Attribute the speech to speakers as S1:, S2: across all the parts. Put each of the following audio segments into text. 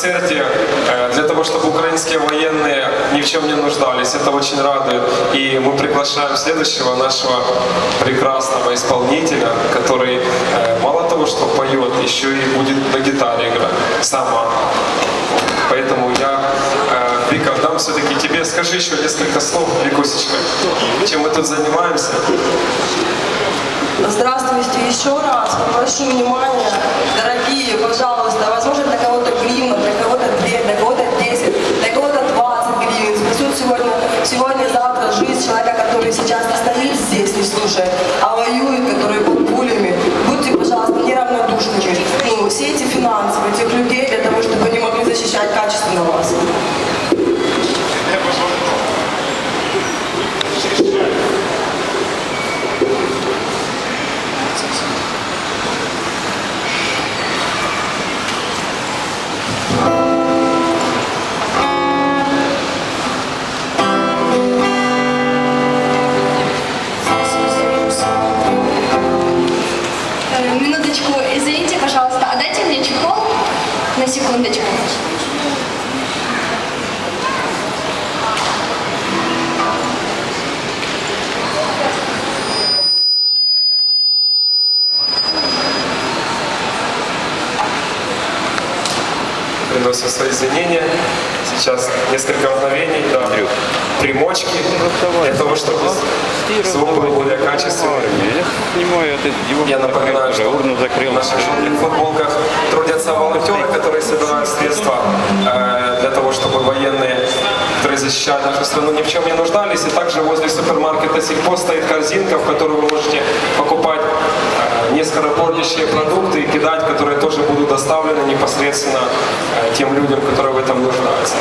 S1: концерте э, для того, чтобы украинские военные ни в чем не нуждались. Это очень радует. И мы приглашаем следующего нашего прекрасного исполнителя, который э, мало того, что поет, еще и будет на гитаре играть сама. Поэтому я, э, Вика, дам все-таки тебе, скажи еще несколько слов, Викусечка, чем мы тут занимаемся.
S2: Здравствуйте еще раз. Попрошу внимания, дорогие, пожалуйста, возможно, для кого-то гривна, для кого-то 2, для кого-то 10, для кого-то 20 гривен. Спасет сегодня, сегодня, завтра жизнь человека, который сейчас не стоит здесь, не слушает, а воюет, который
S1: приносим свои извинения. Сейчас несколько мгновений, да, примочки, для того, чтобы звук был более качественный.
S3: Я
S1: напоминаю, что в наших желтых футболках трудятся волонтеры, которые собирают средства э, для того, чтобы военные, которые защищают нашу страну, ни в чем не нуждались. И также возле супермаркета Сельпо стоит корзинка, в которую вы можете покупать э, нескоропортящие продукты и кидать, которые тоже будут доставлены непосредственно э, тем людям, которые в этом нуждаются.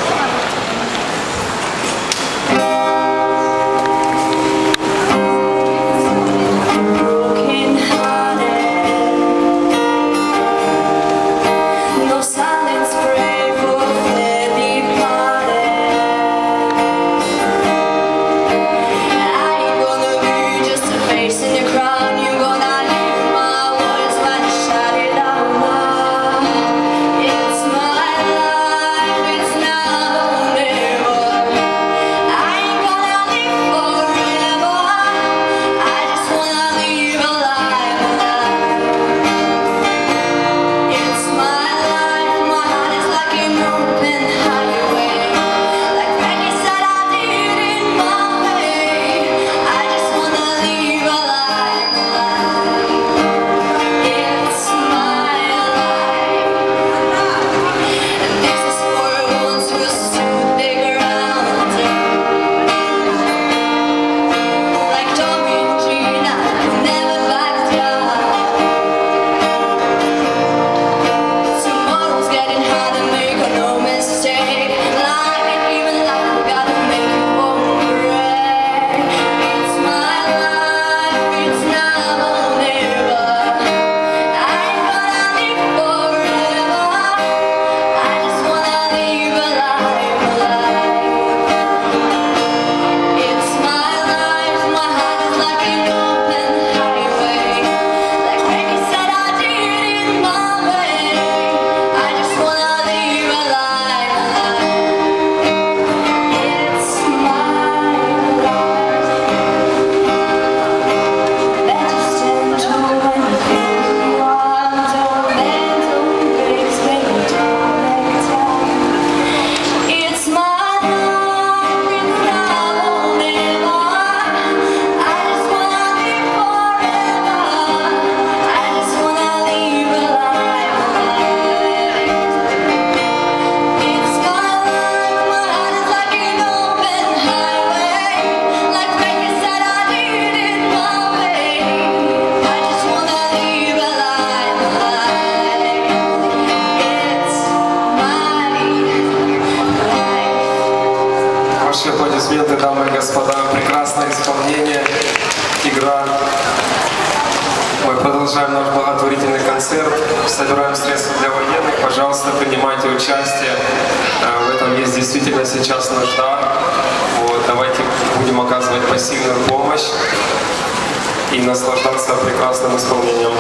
S1: Аплодисменты, дамы и господа. Прекрасное исполнение, игра. Мы продолжаем наш благотворительный концерт. Собираем средства для военных. Пожалуйста, принимайте участие. Э, В этом есть действительно сейчас нужда. Вот, давайте будем оказывать пассивную помощь и наслаждаться прекрасным исполнением.